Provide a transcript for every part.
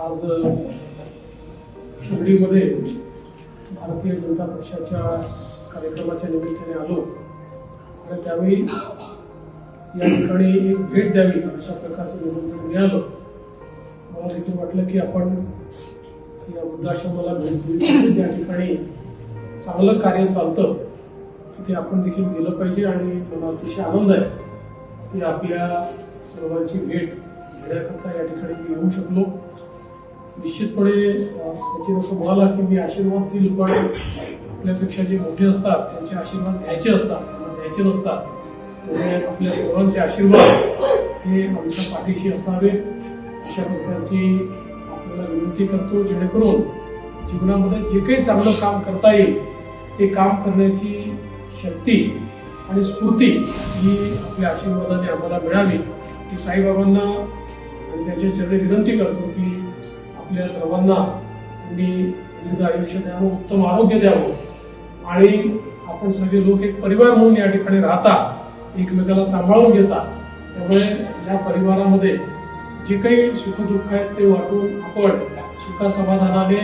आज शिर्डीमध्ये भारतीय जनता पक्षाच्या कार्यक्रमाच्या निमित्ताने आलो. आणि त्यावेळी या ठिकाणी एक भेट द्यावी अशा प्रकारचं निमंत्रण मिळालं. मला देखील वाटलं की आपण या वृद्धाश्रमाला भेट दिली त्या ठिकाणी चांगलं कार्य चालतं. तिथे आपण देखील गेलं पाहिजे आणि मला अतिशय आनंद आहे की आपल्या सर्वांची भेट घेण्याकरता या ठिकाणी मी येऊ शकलो. निश्चितपणे अं, सचिन असं म्हणाला की मी आशीर्वाद देईल पण आपल्यापेक्षा जे मोठे असतात त्यांचे आशीर्वाद घ्यायचे असतात त्यांना द्यायचे नसतात. त्यामुळे आपल्या सर्वांचे आशीर्वाद हे आमच्या पाठीशी असावे अशा प्रकारची आपल्याला विनंती करतो जेणेकरून जीवनामध्ये जे काही चांगलं काम करता येईल ते काम करण्याची शक्ती आणि स्फूर्ती ही आपल्या आशीर्वादाने आम्हाला मिळावी. की साईबाबांना आणि त्यांच्या चरणी विनंती करतो की आपल्या सर्वांना तुम्ही दीर्घ आयुष्य द्यावं उत्तम आरोग्य द्यावं. आणि आपण सगळे लोक एक परिवार म्हणून या ठिकाणी राहता एकमेकाला सांभाळून घेता त्यामुळे या परिवारामध्ये जे काही सुखदुःख आहेत ते वाटून आपण सुखासमाधानाने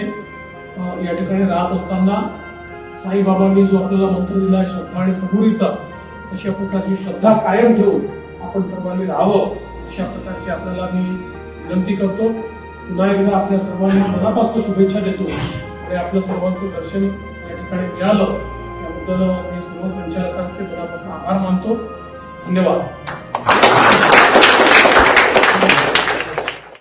या ठिकाणी राहत असताना साईबाबांनी जो आपल्याला मंत्र दिला आहे, श्रद्धा आणि सबुरीचा तशा प्रकारची श्रद्धा कायम ठेवून आपण सर्वांनी राहावं अशा प्रकारची आपल्याला मी विनंती करतो. पुन्हा एकदा आपल्या सर्वांना मनापासून शुभेच्छा देतो आणि आपल्या सर्वांचं दर्शन या ठिकाणी मिळालं. त्याबद्दल मी सर्व संचालकांचे मनापासून आभार मानतो. धन्यवाद.